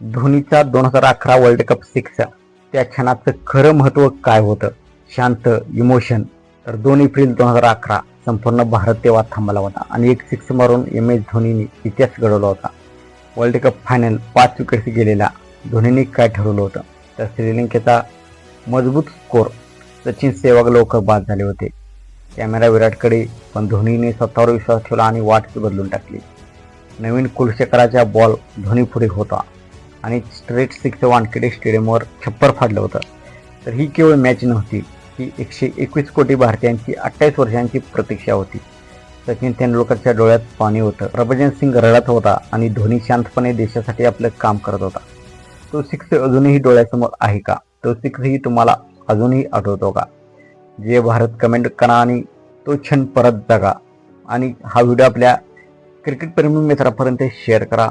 धोनीचा दोन हजार अकरा वर्ल्ड कप सिक्स त्या क्षणाचं खरं महत्त्व काय होतं? शांत इमोशन तर दोन एप्रिल दोन हजार अकरा संपूर्ण भारत तेव्हा थांबला होता आणि एक सिक्स मारून एम एस धोनीने इतिहास घडवला होता. वर्ल्ड कप फायनल पाच विकेट्स गेलेला धोनीने काय ठरवलं होतं? तर श्रीलंकेचा मजबूत स्कोर सचिन सेहवाग लवकर बाद झाले होते. कॅमेरा विराटकडे पण धोनीने स्वतःवर विश्वास ठेवला आणि वाटच बदलून टाकली. नवीन कुलशेखराचा बॉल धोनी पुढे होता. आणि स्ट्रेट सिक्स वानखेडे स्टेडियमवर छप्पर फाडलं होतं. तर ही केवळ मॅच नव्हती ही एकशे एकवीस कोटी भारतीयांची अठ्ठावीस वर्षांची प्रतीक्षा होती. सचिन तेंडुलकरच्या डोळ्यात पाणी होतं. प्रभजन सिंग रडत होता आणि धोनी शांतपणे देशासाठी आपलं काम करत होता. तो सिक्स अजूनही डोळ्यासमोर आहे का? तो सिक्सही तुम्हाला अजूनही आठवतो का? जे भारत कमेंट करा आणि तो क्षण परत जगा आणि हा व्हिडिओ आपल्या क्रिकेटप्रेमी मित्रापर्यंत शेअर करा.